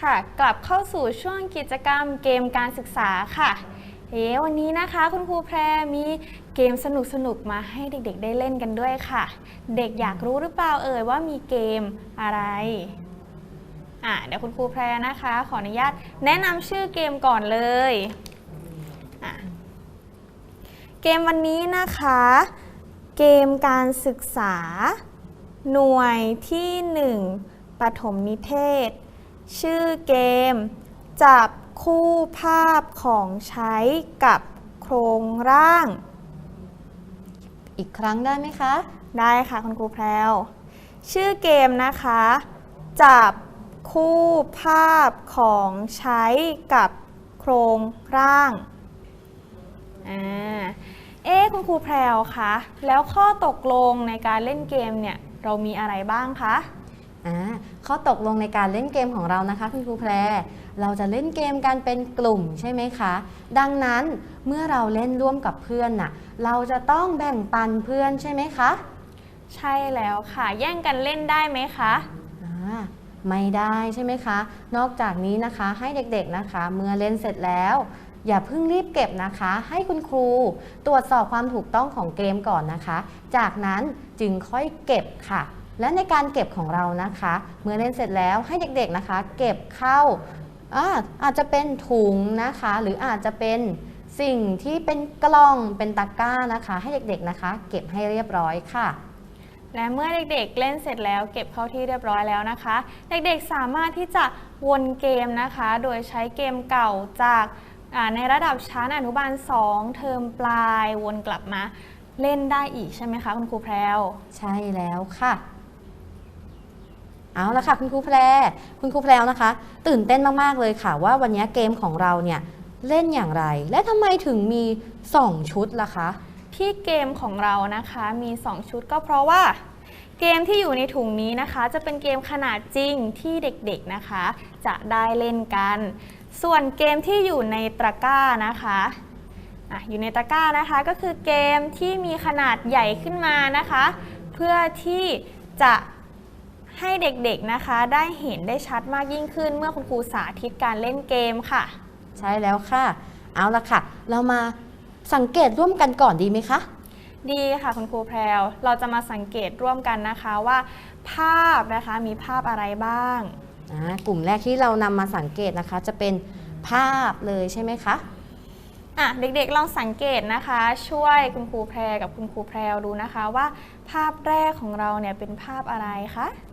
ค่ะ กลับเข้าสู่ช่วงกิจกรรมเกมการศึกษาค่ะ เอ๊ะวันนี้นะคะคุณครูแพรมีเกมสนุกๆมาให้เด็กๆ ได้เล่นกันด้วยค่ะ เด็กอยากรู้หรือเปล่าเอ่ยว่ามีเกมอะไรอะเดี๋ยวคุณครูแพรนะคะ ขออนุญาตแนะนำชื่อเกมก่อนเลยอะเกมวันนี้นะคะ เกมการศึกษา หน่วยที่ 1ปฐมนิเทศ ชื่อเกม จับคู่ภาพของใช้กับโครงร่าง อีกครั้งได้ไหมคะ ได้ค่ะคุณครูแพรวชื่อเกมนะคะ จับคู่ภาพของใช้กับโครงร่างอ่าเอ๊ะคุณครูแพรวคะแล้วข้อตกลงในการเล่นเกมเนี่ย เรามีอะไรบ้างคะอ่า ข้อตกลงในการเล่นเกมของเรานะคะ คุณครูแพร เราจะเล่นเกมกันเป็นกลุ่มใช่ไหมคะ ดังนั้นเมื่อเราเล่นร่วมกับเพื่อนน่ะ เราจะต้องแบ่งปันเพื่อนใช่ไหมคะ ใช่แล้วค่ะ แย่งกันเล่นได้ไหมคะอ่าไม่ได้ใช่ไหมคะ นอกจากนี้นะคะให้เด็กๆนะคะ เมื่อเล่นเสร็จแล้วอย่าเพิ่งรีบเก็บนะคะ ให้คุณครูตรวจสอบความถูกต้องของเกมก่อนนะคะ จากนั้นจึงค่อยเก็บค่ะ และในการเก็บของเรานะคะ เมื่อเล่นเสร็จแล้วให้เด็กๆนะคะ เก็บเข้าอาอาจจะเป็นถุงนะคะ หรืออาจจะเป็นสิ่งที่เป็นกล่องเป็นตะกร้านะคะ ให้เด็กๆนะคะ เก็บให้เรียบร้อยค่ะ และเมื่อเด็กๆเล่นเสร็จแล้ว เก็บเข้าที่เรียบร้อยแล้วนะคะ เด็กๆสามารถที่จะวนเกมนะคะ โดยใช้เกมเก่าจากอ่าในระดับชั้นอนุบาล 2 เทอมปลายวนกลับมาเล่นได้อีกใช่ไหมคะคุณครูแพรวใช่แล้วค่ะ เอาละค่ะคุณครูแพรคุณครูแพรนะคะ ตื่นเต้นมากๆเลยค่ะ ว่าวันนี้เกมของเราเนี่ยเล่นอย่างไร และทำไมถึงมี 2 ชุดล่ะคะ ที่เกมของเรานะคะมี 2 ชุดก็เพราะว่า เกมที่อยู่ในถุงนี้นะคะ จะเป็นเกมขนาดจริงที่เด็กๆนะคะ จะได้เล่นกัน ส่วนเกมที่อยู่ในตะกร้านะคะอะอยู่ในตะกร้านะคะก็คือเกมที่มีขนาดใหญ่ขึ้นมานะคะ เพื่อที่จะ ให้เด็กๆนะคะ ได้เห็นได้ชัดมากยิ่งขึ้น เมื่อคุณครูสาธิตการเล่นเกมค่ะ ใช่แล้วค่ะ เอาละค่ะ เรามาสังเกตร่วมกันก่อนดีไหมคะ ดีค่ะคุณครูแพรวเราจะมาสังเกตร่วมกันนะคะว่า ภาพนะคะมีภาพอะไรบ้างอ่ากลุ่มแรกที่เรานำมาสังเกตนะคะ จะเป็นภาพเลยใช่ไหมคะอะเด็กๆลองสังเกตนะคะ ช่วยคุณครูแพรกับคุณครูแพรวดูนะคะว่า ภาพแรกของเราเนี่ยเป็นภาพอะไรคะอะ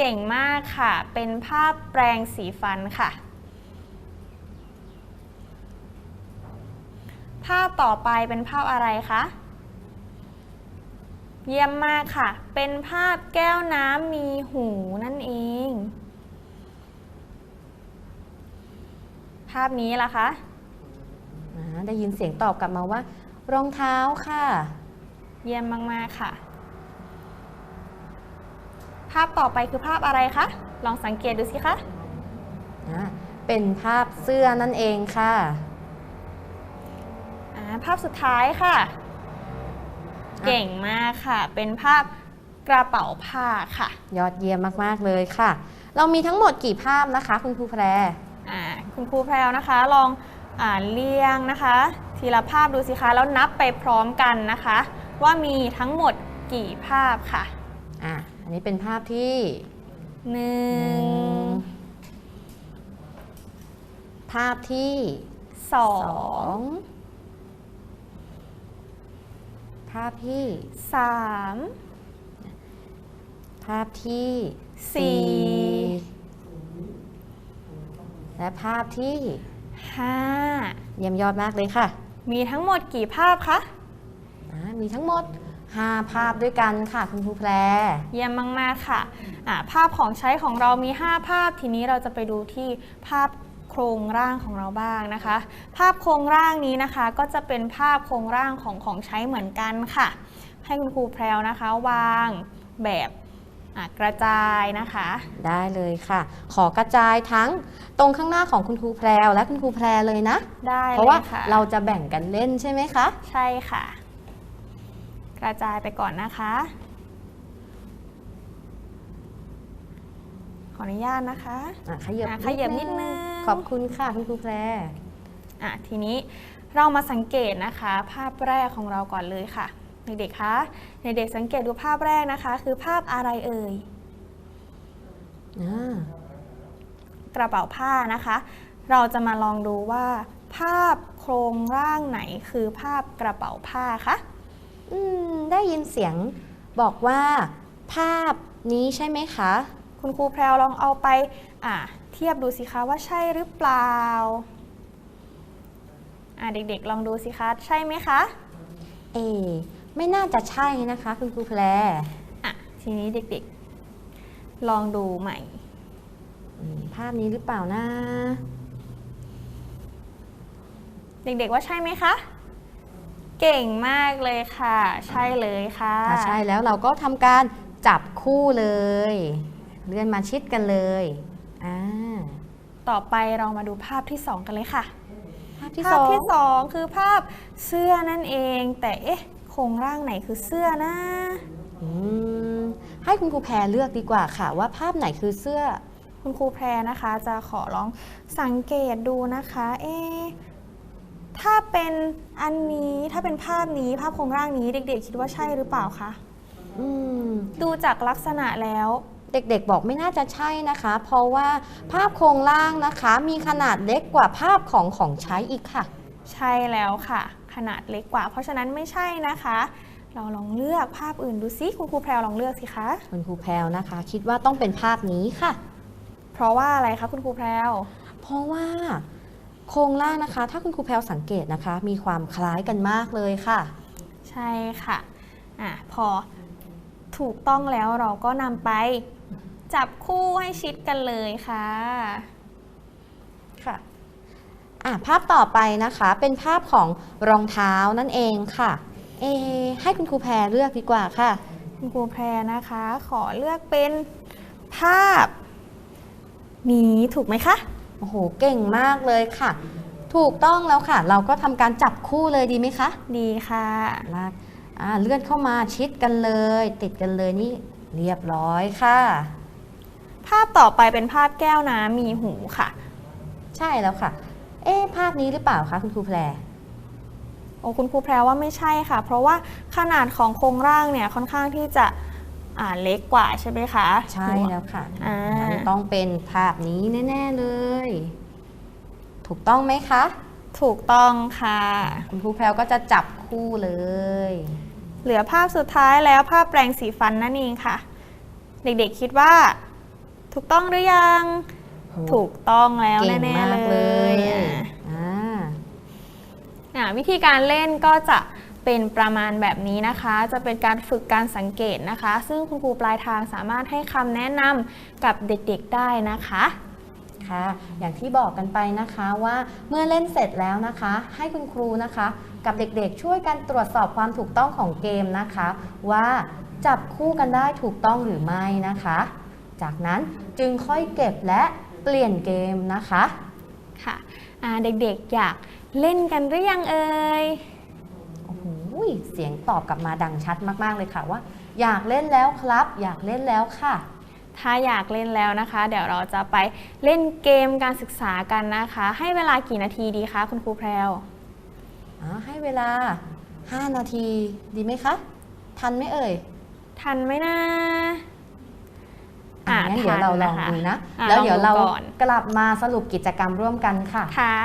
เก่งมากค่ะ เป็นภาพแปรงสีฟันค่ะ ภาพต่อไปเป็นภาพอะไรคะเยี่ยมมากค่ะ เป็นภาพแก้วน้ำมีหูนั่นเอง ภาพนี้ล่ะคะอ่าได้ยินเสียงตอบกลับมาว่า รองเท้าค่ะ เยี่ยมมาก ๆ ค่ะภาพต่อไปคือภาพอะไรคะ ลองสังเกตดูสิคะ อ่าเป็นภาพเสื้อนั่นเองค่ะ อ่าภาพสุดท้ายค่ะ เก่งมากค่ะ เป็นภาพกระเป๋าผ้าค่ะ ยอดเยี่ยมมาก ๆ เลยค่ะ เรามีทั้งหมดกี่ภาพนะคะ คุณครูแพร อ่าคุณครูแพรวนะคะ ลองอ่านเรียงนะคะ ทีละภาพดูสิคะ แล้วนับไปพร้อมกันนะคะ ว่ามีทั้งหมดกี่ภาพค่ะ อะอันนี้เป็นภาพที่หนึ่งภาพที่สอสองงภาพที่สามภาพที่สี่และภาพที่ห้าเยี่ยมยอดมากเลยค่ะ มีทั้งหมดกี่ภาพคะอ่ามีทั้งหมด 5 ภาพด้วยกันค่ะคุณครูแพร เยี่ยมมาก ๆ ค่ะอ่าภาพของใช้ของเรามี 5 ภาพ ทีนี้เราจะไปดูที่ภาพโครงร่างของเราบ้างนะคะ ภาพโครงร่างนี้นะคะ ก็จะเป็นภาพโครงร่างของของใช้เหมือนกันค่ะ ให้คุณครูแพรวนะคะ วางแบบอะกระจายนะคะ ได้เลยค่ะ ขอกระจายทั้งตรงข้างหน้าของคุณครูแพรวและคุณครูแพรเลยนะ ได้เพราะว่าลยค่ะเราจะแบ่งกันเล่นใช่ไหมคะ ใช่ค่ะ กระจายไปก่อนนะคะออนุญาตนะคะอะขยับอะขยับนิดนึง ขอบคุณค่ะคุณครูแพรอะทีนี้เรามาสังเกตนะคะ ภาพแรกของเราก่อนเลยค่ะ เด็กๆคะเด็กๆสังเกตดูภาพแรกนะคะ คือภาพอะไรเอ่ยอ่ากระเป๋าผ้านะคะ เราจะมาลองดูว่า ภาพโครงร่างไหนคือภาพกระเป๋าผ้าคะ อืมได้ยินเสียงบอกว่าภาพนี้ใช่ไหมคะ คุณครูแพรวลองเอาไปอะเทียบดูสิคะว่าใช่หรือเปล่าอะเด็กๆ ลองดูสิคะ ใช่ไหมคะ เอ ไม่น่าจะใช่นะคะ คุณครูแพรอะทีนี้เด็กๆ ลองดูใหม่อืมภาพนี้หรือเปล่านะ เด็กๆว่าใช่ไหมคะ เก่งมากเลยค่ะ ใช่เลยค่ะถ้าใช่แล้วเราก็ทำการจับคู่เลย เลื่อนมาชิดกันเลยอ่าต่อไปเรามาดูภาพที่สองกันเลยค่ะ ภาพที่ภาสพองที่สองคือภาพเสื้อนั่นเอง แต่เอ๊ะโครงร่างไหนคือเสื้อนะ อืมให้คุณครูแพรเลือกดีกว่าค่ะ ว่าภาพไหนคือเสื้อ คุณครูแพรนะคะ จะขอลองสังเกตดูนะคะ เอ๊ะ ถ้าเป็นอันนี้ถ้าเป็นภาพนี้ภาพโครงร่างนี้เด็กๆ คิดว่าใช่หรือเปล่าคะอืม ดูจากลักษณะแล้ว เด็กๆ บอกไม่น่าจะใช่นะคะ เพราะว่าภาพโครงล่างนะคะ มีขนาดเล็กกว่าภาพของของใช้อีกค่ะ ใช่แล้วค่ะ ขนาดเล็กกว่า เพราะฉะนั้นไม่ใช่นะคะ เราลองเลือกภาพอื่นดูซิคุณครูแพรวลองเลือกสิคะคุณครูแพรวนะคะ คิดว่าต้องเป็นภาพนี้ค่ะ เพราะว่าอะไรคะคุณครูแพรวเพราะว่า โครงล่างนะคะ ถ้าคุณครูแพรวสังเกตนะคะ มีความคล้ายกันมากเลยค่ะ ใช่ค่ะอะ พอถูกต้องแล้วเราก็นำไปจับคู่ให้ชิดกันเลยค่ะ ค่ะอะ ภาพต่อไปนะคะ เป็นภาพของรองเท้านั่นเองค่ะ เอะให้คุณครูแพรเลือกดีกว่าค่ะ คุณครูแพรนะคะ ขอเลือกเป็นภาพ นี้ถูกไหมคะ โอ้โห เก่งมากเลยค่ะ ถูกต้องแล้วค่ะ เราก็ทำการจับคู่เลยดีไหมคะ ดีค่ะลากอ่าเลื่อนเข้ามาชิดกันเลย ติดกันเลยนี่เรียบร้อยค่ะ ภาพต่อไปเป็นภาพแก้วน้ำมีหูค่ะ ใช่แล้วค่ะ เอ๊ะภาพนี้หรือเปล่าคะคุณครูแพรโอ้คุณครูแพรว่าไม่ใช่ค่ะ เพราะว่าขนาดของโครงร่างเนี่ยค่อนข้างที่จะ อ่าเล็กกว่าใช่ไหมคะใช่แล้วค่ะอ่างั้นต้องเป็นภาพนี้แน่ ๆเลย ถูกต้องไหมคะ ถูกต้องค่ะ คุณครูแพรวก็จะจับคู่เลย เหลือภาพสุดท้ายแล้วภาพแปรงสีฟันนั่นเองค่ะ เด็กๆคิดว่า ถูกต้องหรือยัง ถูกต้องแล้วเก่งแน่มาๆกเลเลยยอะอ่าอะวิธีการเล่นก็จะ เป็นประมาณแบบนี้นะคะ จะเป็นการฝึกการสังเกตนะคะ ซึ่งคุณครูปลายทางสามารถให้คำแนะนำกับเด็กๆได้นะคะค่ะอย่างที่บอกกันไปนะคะว่าเมื่อเล่นเสร็จแล้วนะคะ ให้คุณครูนะคะ กับเด็กๆช่วยกันตรวจสอบความถูกต้องของเกมนะคะ ว่าจับคู่กันได้ถูกต้องหรือไม่นะคะ จากนั้นจึงค่อยเก็บและเปลี่ยนเกมนะคะค่ะอ่าเด็กๆอยากเล่นกันหรือยังเอ่ยโอ้โหเสียงตอบกลับมาดังชัดมากๆเลยค่ะว่า อยากเล่นแล้วครับ อยากเล่นแล้วค่ะ ถ้าอยากเล่นแล้วนะคะ เดี๋ยวเราจะไปเล่นเกมการศึกษากันนะคะ ให้เวลากี่นาทีดีคะคุณครูแพรวอ๋อให้เวลา 5 นาทีดีไหมคะทันไหมเอ่ย ทันไหมนะอะงั้นเดี๋ยวเราลองดูนะอะแล้วเดี๋ยวเราลองดูก่อนกลับมาสรุปกิจกรรมร่วมกันค่ะ ค่ะ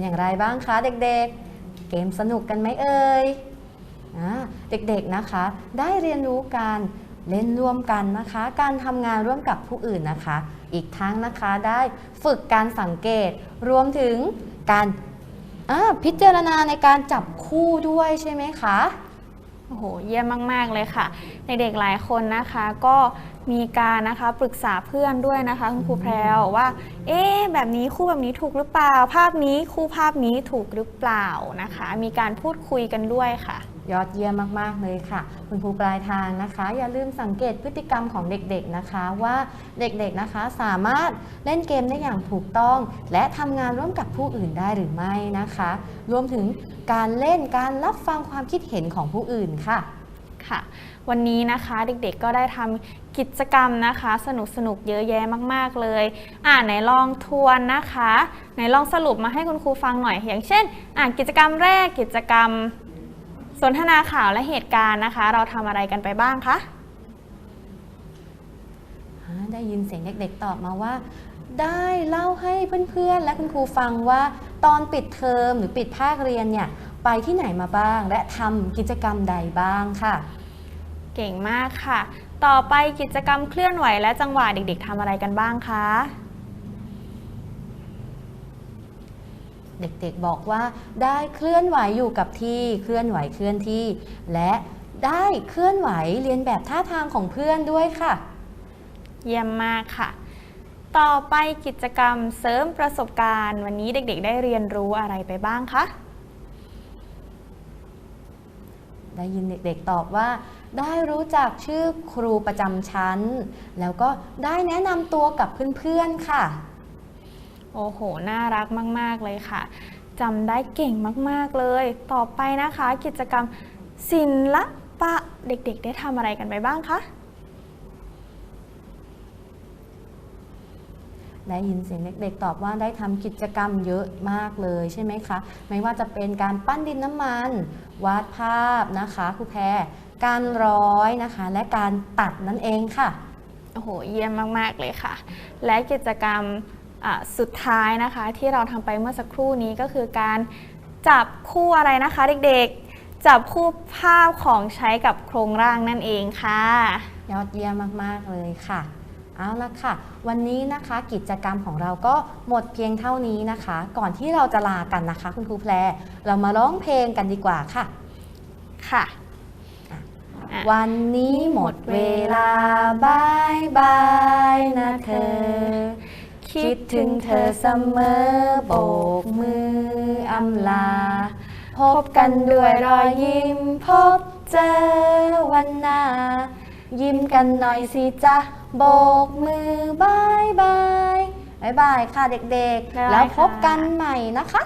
เป็นอย่างไรบ้างคะเด็กๆ เกมสนุกกันไหมเอ่ยเด็กๆนะคะ ได้เรียนรู้การเล่นร่วมกันนะคะ การทำงานร่วมกับผู้อื่นนะคะ อีกทั้งนะคะได้ฝึกการสังเกต รวมถึงการพิจารณาในการจับคู่ด้วยใช่ไหมคะโอ้โหเยี่ยมมาก ๆ เลยค่ะ ในเด็กหลายคนนะคะก็ มีการนะคะปรึกษาเพื่อนด้วยนะคะคุณครูแพรวว่า เอ๊ะแบบนี้คู่แบบนี้ถูกหรือเปล่า ภาพนี้คู่ภาพนี้ถูกหรือเปล่านะคะ มีการพูดคุยกันด้วยค่ะ ยอดเยี่ยมมากๆเลยค่ะ คุณครูปลายทางนะคะ อย่าลืมสังเกตพฤติกรรมของเด็กๆนะคะ ว่าเด็กๆนะคะสามารถเล่นเกมได้อย่างถูกต้อง และทำงานร่วมกับผู้อื่นได้หรือไม่นะคะ รวมถึงการเล่นการรับฟังความคิดเห็นของผู้อื่นค่ะ ค่ะ วันนี้นะคะเด็กๆก็ได้ทำกิจกรรมนะคะ สนุกๆเยอะแยะมากๆเลย อ่าไหนลองทวนนะคะไหนลองสรุปมาให้คุณครูฟังหน่อย อย่างเช่น อ่ากิจกรรมแรกกิจกรรม สนทนาข่าวและเหตุการณ์นะคะ เราทำอะไรกันไปบ้างคะได้ยินเสียงเด็กๆตอบมาว่า ได้เล่าให้เพื่อนๆ และคุณครูฟังว่าตอนปิดเทอมหรือปิดภาคเรียนเนี่ยไปที่ไหนมาบ้าง และทำกิจกรรมใดบ้างค่ะ เก่งมากค่ะ ต่อไปกิจกรรมเคลื่อนไหวและจังหวะเด็กๆทำอะไรกันบ้างคะ เด็กๆบอกว่าได้เคลื่อนไหวอยู่กับที่เคลื่อนไหวเคลื่อนที่ และได้เคลื่อนไหวเรียนแบบท่าทางของเพื่อนด้วยค่ะ เยี่ยมมากค่ะ ต่อไปกิจกรรมเสริมประสบการณ์ วันนี้เด็กๆ ได้เรียนรู้อะไรไปบ้างคะได้ยินเด็กๆตอบว่า ได้รู้จักชื่อครูประจำชั้น แล้วก็ได้แนะนำตัวกับเพื่อนๆค่ะ โอ้โห น่ารักมาก ๆ เลยค่ะจำได้เก่งมาก ๆ เลย ต่อไปนะคะ กิจกรรมศิลปะ เด็ก ๆ ได้ทำอะไรกันไปบ้างคะ ได้ยินเสียงเด็กๆ ตอบว่าได้ทำกิจกรรมเยอะมากเลยใช่ไหมคะ ไม่ว่าจะเป็นการปั้นดินน้ำมัน วาดภาพนะคะครูแพรการร้อยนะคะ และการตัดนั่นเองค่ะ โอ้โห เยี่ยมมาก ๆ เลยค่ะ และกิจกรรมอะสุดท้ายนะคะ ที่เราทำไปเมื่อสักครู่นี้ก็คือการจับคู่อะไรนะคะเด็กๆ จับคู่ภาพของใช้กับโครงร่างนั่นเองค่ะ ยอดเยี่ยมมาก ๆ เลยค่ะ เอาละค่ะ วันนี้นะคะกิจกรรมของเราก็หมดเพียงเท่านี้นะคะ ก่อนที่เราจะลากันนะคะ คุณครูแพรเรามาร้องเพลงกันดีกว่าค่ะ ค่ะ วันนี้หมดเวลาบายบายนะเธอ คิดถึงเธอเสมอโบกมืออำลา พบกันด้วยรอยยิ้มพบเจอวันหน้า ยิ้มกันหน่อยสิจ๊ะโบกมือบายบายบายบายค่ะเด็กได้ๆแล้วค่ะพบกันใหม่นะคะ